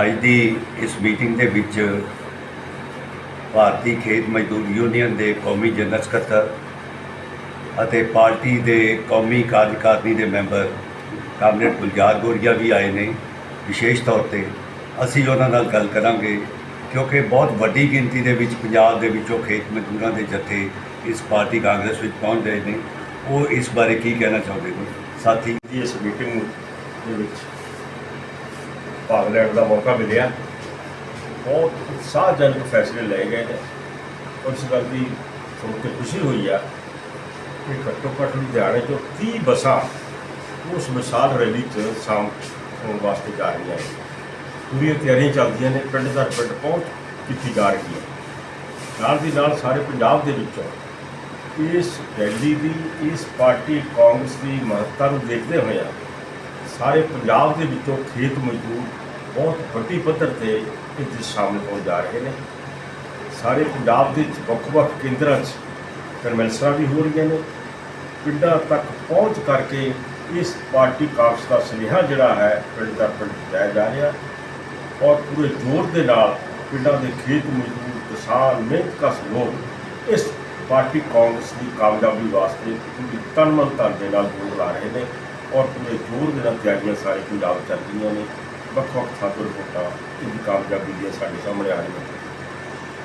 ਅੱਜ ਦੀ ਇਸ ਮੀਟਿੰਗ ਦੇ ਵਿੱਚ ਭਾਰਤੀ ਖੇਤ ਮਜ਼ਦੂਰ ਯੂਨੀਅਨ ਦੇ ਕੌਮੀ ਜਨਰਲ ਸਕੱਤਰ ਅਤੇ ਪਾਰਟੀ ਦੇ ਕੌਮੀ ਕਾਰਜਕਾਰਨੀ ਦੇ ਮੈਂਬਰ ਕਾਮਰੇਡ ਗੁਲਜ਼ਾਰ ਗੋਰੀਆ ਵੀ ਆਏ ਨੇ। ਵਿਸ਼ੇਸ਼ ਤੌਰ ਤੇ ਅਸੀਂ ਉਹਨਾਂ ਨਾਲ ਗੱਲ ਕਰਾਂਗੇ ਕਿਉਂਕਿ ਬਹੁਤ ਵੱਡੀ ਗਿਣਤੀ ਦੇ ਵਿੱਚ ਪੰਜਾਬ ਦੇ ਵਿੱਚੋਂ ਖੇਤ ਮਜ਼ਦੂਰਾਂ ਦੇ ਜਥੇ ਇਸ ਪਾਰਟੀ ਕਾਂਗਰਸ ਵਿੱਚ ਪਹੁੰਚ ਰਹੇ ਨੇ। ਉਹ ਇਸ ਬਾਰੇ ਕੀ ਕਹਿਣਾ ਚਾਹੁੰਦੇ ਨੇ? ਸਾਥੀ ਦੀ ਇਸ ਮੀਟਿੰਗ ਦੇ ਵਿੱਚ ਭਾਗ ਲੈਣ ਦਾ ਮੌਕਾ ਮਿਲਿਆ। ਬਹੁਤ ਉਤਸ਼ਾਹਜਨਕ ਫੈਸਲੇ ਲਏ ਗਏ ਨੇ। ਔਰ ਇਸ ਗੱਲ ਦੀ ਸੁਣ ਕੇ ਖੁਸ਼ੀ ਹੋਈ ਆ ਕਿ ਘੱਟੋ ਘੱਟ ਲੁਧਿਆਣੇ ਤੋਂ 30 ਬੱਸਾਂ ਉਸ ਵਿਸ਼ਾਲ ਰੈਲੀ 'ਚ ਸ਼ਾਮ ਹੋਣ ਵਾਸਤੇ ਜਾ ਰਹੀਆਂ ਨੇ। ਪੂਰੀਆਂ ਤਿਆਰੀਆਂ ਚੱਲਦੀਆਂ ਨੇ। ਪਿੰਡ ਦਰ ਪਿੰਡ ਪਹੁੰਚ ਕੀਤੀ ਜਾ ਰਹੀ ਹੈ। ਨਾਲ ਦੀ ਨਾਲ ਸਾਰੇ ਪੰਜਾਬ ਦੇ ਵਿੱਚੋਂ ਇਸ ਰੈਲੀ ਦੀ, ਇਸ ਪਾਰਟੀ ਕਾਂਗਰਸ ਦੀ ਮਹੱਤਤਾ ਨੂੰ ਦੇਖਦੇ ਹੋਏ ਸਾਰੇ ਪੰਜਾਬ ਦੇ ਵਿੱਚੋਂ ਖੇਤ ਮਜ਼ਦੂਰ ਬਹੁਤ ਵੱਡੀ ਪੱਧਰ ਤੇ ਇਸ 'ਚ ਸ਼ਾਮਲ ਹੋਣ ਜਾ ਰਹੇ ਨੇ। ਸਾਰੇ ਪੰਜਾਬ ਦੇ ਵੱਖ-ਵੱਖ ਕੇਂਦਰਾਂ 'ਚ ਕਨਵੈਂਸਰਾਂ ਵੀ ਹੋ ਰਹੀਆਂ ਨੇ। ਪਿੰਡਾਂ ਤੱਕ ਪਹੁੰਚ ਕਰਕੇ ਇਸ ਪਾਰਟੀ ਕਾਂਗਰਸ ਦਾ ਸੁਨੇਹਾ ਜਿਹੜਾ ਹੈ, ਪਿੰਡ ਦਾ ਪਿੰਡ ਪਹੁੰਚਾਇਆ ਜਾ ਰਿਹਾ। ਔਰ ਪੂਰੇ ਜ਼ੋਰ ਦੇ ਨਾਲ ਪਿੰਡਾਂ ਦੇ ਖੇਤ ਮਜ਼ਦੂਰ, ਕਿਸਾਨ, ਮਿਹਨਤਕਸ਼ ਲੋਕ ਇਸ ਪਾਰਟੀ ਕਾਂਗਰਸ ਦੀ ਕਾਮਯਾਬੀ ਵਾਸਤੇ ਪੂਰੀ ਤਨ ਮਨ ਧਨ ਦੇ ਨਾਲ ਜੋਰ ਲਾ ਰਹੇ ਨੇ। ਔਰ ਪੂਰੇ ਜ਼ੋਰ ਜਿਹੜਾ ਤਿਆਰੀਆਂ ਸਾਰੇ ਪੰਜਾਬ 'ਚ ਚੱਲ ਰਹੀਆਂ ਨੇ। ਵੱਖ ਵੱਖ ਥਾਂ ਤੋਂ ਰਿਪੋਰਟਾਂ ਇਹਦੀ ਕਾਮਯਾਬੀ ਦੀਆਂ ਸਾਡੇ ਸਾਹਮਣੇ ਆ ਰਹੀਆਂ ਨੇ।